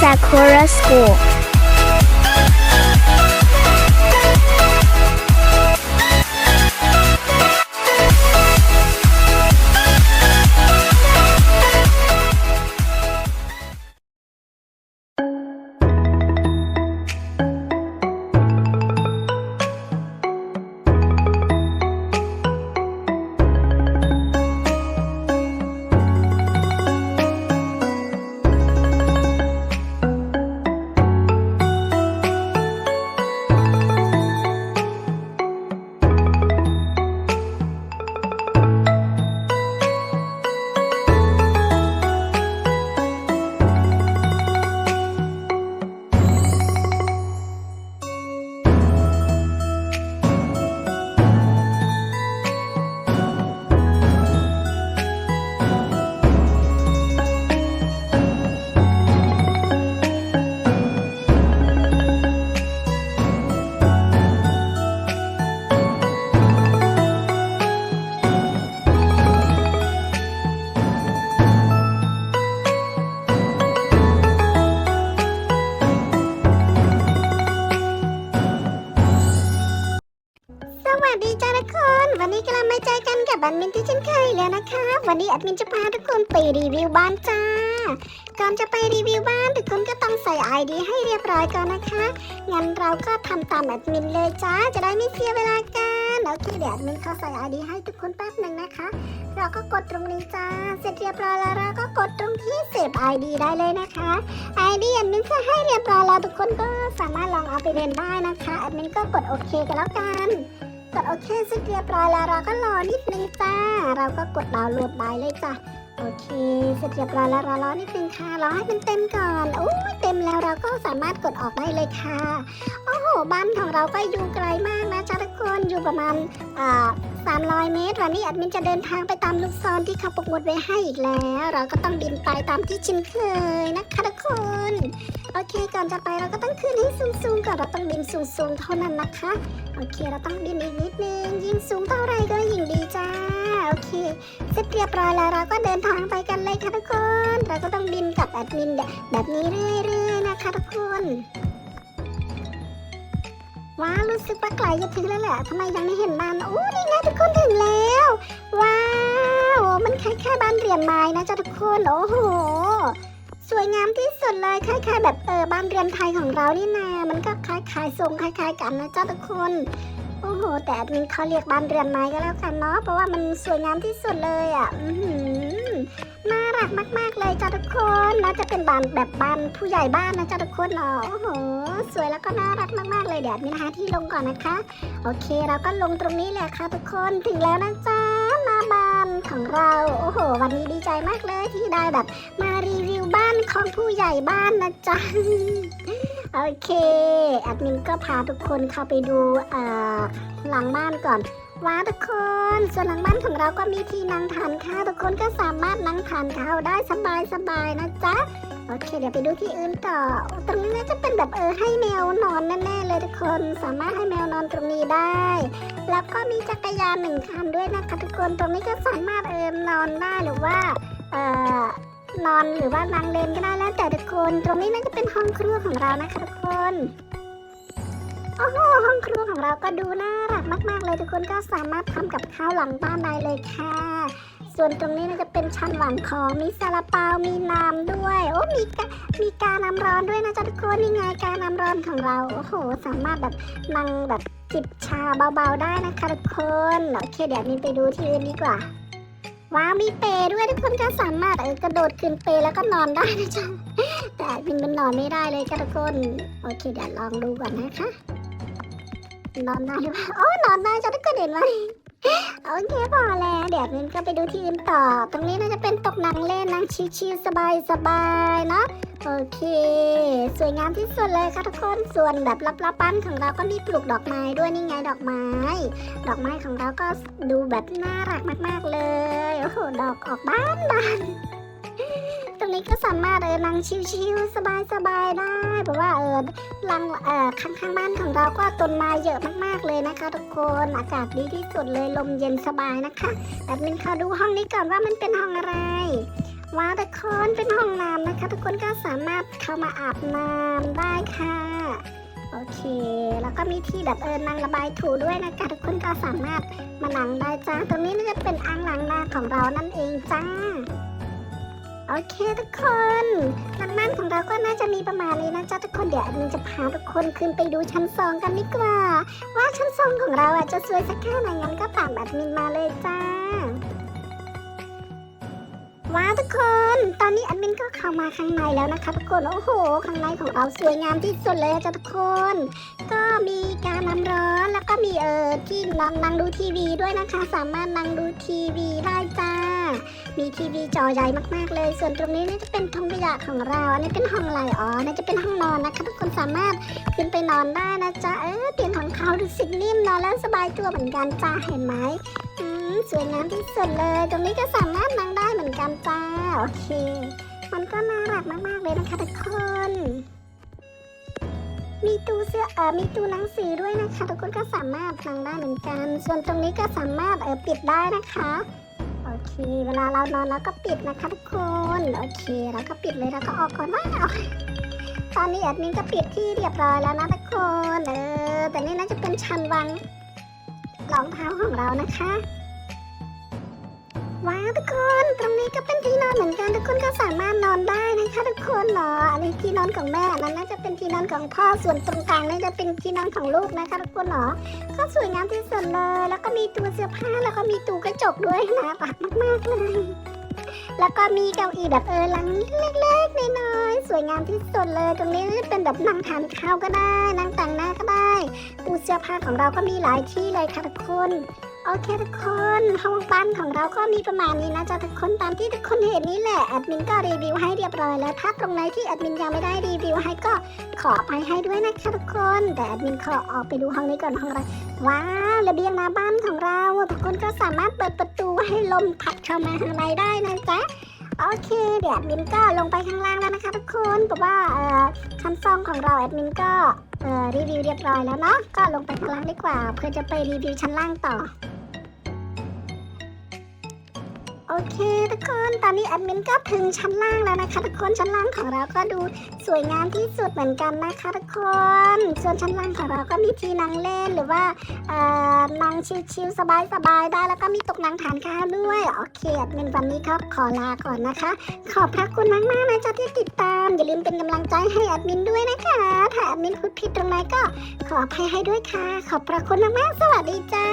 Sakura School. วัสดีจ้าทุกคน วันนี้กำลังมาเจอกันกับบันมินที่เช่นเคยแล้วนะคะ วันนี้แอดมินจะพาทุกคนไปรีวิวบ้านจ้า ก่อนจะไปรีวิวบ้านทุกคนก็ต้องใส่ไอดีให้เรียบร้อยก่อนนะคะ งั้นเราก็ทำตามแอดมินเลยจ้า จะได้ไม่เสียเวลากันโอเคเดี๋ยวแอดมินเขาใส่ไอดีให้ทุกคนแป๊บหนึ่งนะคะ เราก็กดตรงนี้จ้า เสร็จเรียบร้อยแล้วเราก็กดตรงที่เสพไอดีได้เลยนะคะไอดีแอดมินจะให้เรียบร้อยแล้วทุกคนก็สามารถลองเอาไปเรียนได้นะคะ แอดมินก็กดโอเคกันแล้วกัน กดโอเคเสร็จเรียบร้อยแล้วเราก็รอนิดนึงจ้า เราก็กดดาวน์โหลดได้เลยจ้ะโอเคเสร็จเรียบร้อยแล้วเรารอนิดนึงค่ะรอให้มันเต็มก่อนโอ้ยเต็มแล้วเราก็สามารถกดออกได้เลยค่ะ โอ้โหบ้านของเราก็อยู่ไกลมากนะจ้าทุกคนอยู่ประมาณอ่า 300 เมตรวันนี้แอดมินจะเดินทางไปตามลูกศรที่เขาปักหมุดไว้ให้อีกแล้ว เราก็ต้องบินไปตามที่ชินเคยนะคะทุกคน โอเคก่อนจะไปเราก็ต้องขึ้นให้สูงๆก่อนเราต้องบินสูงๆเท่านั้นนะคะ โอเคเราต้องบินอีกนิดนึงยิ่งสูงเท่าไรก็ยิ่งดีจ้าโอเคเสร็จเรียบร้อยแล้วเราก็เดินทางไปกันเลยค่ะทุกคน เราก็ต้องบินกับแอดมินแบบนี้เรื่อยๆนะคะทุกคนว้ารู้สึกว่าไกลจะถึงแล้วแหละทำไมยังไม่เห็นมันโอ้นี่ไงทุกคนถึง นโอ้โห สวยงามที่สุดเลยคล้ายๆ แบบเออบ้านเรือนไทยของเรานี่นามันก็คล้ายๆทรงคล้ายๆ กันนะเจ้าทุกคนโอ้โห แต่แอดมินเขาเรียกบ้านเรือนไม้ก็แล้วกันเนาะเพราะว่ามันสวยงามที่สุดเลยอะอืน่ารักมาก ๆ เลยจ้าทุกคนน่าจะเป็นบ้านแบบบ้านผู้ใหญ่บ้านนะจ้าทุกคนเนาะโอ้โห สวยแล้วก็น่ารักมาก ๆ เลยเดี๋ยวมินหาที่ลงก่อนนะคะ โอเคเราก็ลงตรงนี้แหละค่ะทุกคนถึงแล้วนะจ๊ะ วันนี้ดีใจมากเลยที่ได้แบบมารีวิวบ้านของผู้ใหญ่บ้านนะจ๊ะ โอเคแอดมินก็พาทุกคนเข้าไปดูหลังบ้านก่อนว้าทุกคน ส่วนหลังบ้านของเราก็มีที่นั่งทานข้าวทุกคนก็สามารถนั่งทานข้าวได้สบายๆนะจ๊ะ โอเค เดี๋ยวไปดูที่อื่นต่อ ตรงนี้น่าจะเป็นแบบเออให้แมวนอนแน่ๆเลยทุกคน สามารถให้แมวนอนตรงนี้ได้ แล้วก็มีจักรยานหนึ่งคันด้วยนะคะทุกคน ตรงนี้ก็สามารถเออนอนได้หรือว่าเอ่อนอนหรือว่านั่งเล่นก็ได้แล้วแต่ทุกคน ตรงนี้น่าจะเป็นห้องครัวของเรานะคะทุกคนโอ้โหห้องครัวของเราก็ดูน่ารักมาก ๆ เลยทุกคนก็สามารถทำกับข้าวหลังบ้านได้เลยค่ะ ส่วนตรงนี้น่าจะเป็นชั้นหวางของมีซาลาเปา มีน้ำด้วย โอ้มีกามีกาน้ำร้อนด้วยนะจ๊ะทุกคนนี่ไงกาน้ำร้อนของเรา โอ้โห สามารถแบบนั่งแบบจิบชาเบาๆได้นะคะทุกคน โอเค เดี๋ยวนี้ไปดูที่อื่นดีกว่า ว้าวมีเปด้วยทุกคนก็สามารถเออกระโดดขึ้นเปแล้วก็นอนได้นะจ๊ะแต่วินมันนอนไม่ได้เลยค่ะทุกคน โอเค เดี๋ยวลองดูก่อนนะคะ นอนได้หรือเปล่าโอ้นอนได้จ้ะทุกคนเห็นไหม โอเคพอแล้วเดี๋ยวมินก็ไปดูที่อื่นต่อ ตรงนี้น่าจะเป็นตกหนังเล่นนั่งชิลๆสบายๆเนาะโอเค สวยงามที่สุดเลยค่ะทุกคนส่วนแบบลับๆบ้นของเราก็มีปลูกดอกไม้ด้วยนี่ไงดอกไม้ ดอกไม้ของเราก็ดูแบบน่ารักมากๆเลยโอ้โหดอกออกบานบาน นี้ก็สามารถเออนั่งชิลๆสบายๆได้เพราะว่าเออหลังเออข้างๆบ้านของเราก็ต้นไม้เยอะมากๆเลยนะคะ ทุกคนอากาศดีที่สุดเลยลมเย็นสบายนะคะแต่มินขอดูห้องนี้ก่อนว่ามันเป็นห้องอะไรว้าวทุกคนเป็นห้องน้ำนะคะ ทุกคนก็สามารถเข้ามาอาบน้ำได้ค่ะโอเค แล้วก็มีที่แบบเออนั่งระบายถูด้วยนะคะทุกคนก็สามารถมานั่งได้จ้าตรงนี้น่าจะเป็นอ่างล้างหน้าของเรานั่นเองจ้า โอเคทุกคนหลังบ้านของเราก็น่าจะมีประมาณนี้นะจ๊ะทุกคนเดี๋ยวอันนี้จะพาทุกคนขึ้นไปดูชั้นสองกันดีกว่า ว่าชั้นสองของเราอะจะสวยสักแค่ไหนงั้นก็ตามแอดมินมาเลยจ้าว้าวทุกคน ตอนนี้แอดมินก็เข้ามาข้างในแล้วนะคะทุกคน โอ้โห ข้างในของเราสวยงามที่สุดเลยจ้ะทุกคน ก็มีการน้ำร้อนแล้วก็มีเออที่นั่งดูทีวีด้วยนะคะ สามารถนั่งดูทีวีได้จ้า มีทีวีจอใหญ่มากๆเลย ส่วนตรงนี้นี่จะเป็นห้องขยะของเรา อันนี้เป็นห้องอะไรอ๋อนี่จะเป็นห้องนอนนะคะทุกคนสามารถขึ้นไปนอนได้นะจ๊ะเออเตียงของเขาดูสินิ่มนอนแล้วสบายตัวเหมือนกันจ้าเห็นไหมอืมสวยงามที่สุดเลย ตรงนี้ก็สามารถนั่งได้เหมือนกันจ้าโอเค มันก็น่ารักมากๆเลยนะคะทุกคนมีตู้เสื้อเออมีตู้หนังสือด้วยนะคะ ทุกคนก็สามารถนั่งได้เหมือนกัน ส่วนตรงนี้ก็สามารถเออปิดได้นะคะ เค เวลาเรานอนเราก็ปิดนะคะทุกคนโอเคเราก็ปิดเลยเราก็ออกก่อนว้าวตอนนี้แอดมินก็ปิดที่เรียบร้อยแล้วนะทุกคนเออแต่นี่น่าจะเป็นชั้นวางรองเท้าของเรานะคะ ว้าวทุกคนตรงนี้ก็เป็นที่นอนเหมือนกันทุกคนก็สามารถนอนได้นะคะทุกคนเนาะอันนี้ที่นอนของแม่อันนั้นน่าจะเป็นที่นอนของพ่อส่วนตรงกลางนี่จะเป็นที่นอนของลูกนะคะทุกคนเนาะก็สวยงามที่สุดเลย แล้วก็มีตู้เสื้อผ้าแล้วก็มีตู้กระจกด้วยนะปักมากๆเลยแล้วก็มีเก้าอี้แบบเออลังเล็กๆน้อยๆสวยงามที่สุดเลย ตรงนี้เป็นแบบนั่งทานข้าวก็ได้นั่งแต่งหน้าก็ได้ตู้เสื้อผ้าของเราก็มีหลายที่เลยค่ะทุกคน อเคทุกคนห้องปั้นของเราก็มีประมาณนี้นะจ๊ะทุกคนตามที่ทุกคนเห็นนี่แหละแอดมินก็รีวิวให้เรียบร้อยแล้ว ถ้าตรงไหนที่แอดมินยังไม่ได้รีวิวให้ก็ขอไปให้ด้วยนะคะทุกคน แต่แอดมินขอออกไปดูห้องนี้ก่อนห้องอะไรว้าวระเบียงหน้าบ้านของเราทุกคนก็สามารถเปิดประตูให้ลมพัดเข้ามาข้างในได้นะจ๊ะโอเคเดี๋ยวแอดมินก็ลงไปข้างล่างแล้วนะคะทุกคนเพราะว่าเอ่อชั้นซองของเราแอดมินก็รีวิวเรียบร้อยแล้วเนาะก็ลงไปข้างล่างดีกว่า เพื่อจะไปรีวิวชั้นล่างต่อ เคทุกคนตอนนี้แอดมินก็ถึงชั้นล่างแล้วนะคะทุกคนชั้นล่างของเราก็ดูสวยงามที่สุดเหมือนกันนะคะทุกคน ส่วนชั้นล่างของเราก็มีที่นั่งเล่นหรือว่าเอ่อนั่งชิลๆสบายๆได้แล้วก็มีตกนั่งทานข้าวด้วยโอเคแอดมินวันนี้ก็ขอลาก่อนนะคะ ขอบพระคุณมากๆนะจ๊ะที่ติดตาม อย่าลืมเป็นกำลังใจให้แอดมินด้วยนะคะถ้าแอดมินพูดผิดตรงไหนก็ขออภัยให้ด้วยค่ะ ขอบพระคุณมากๆสวัสดีจ้า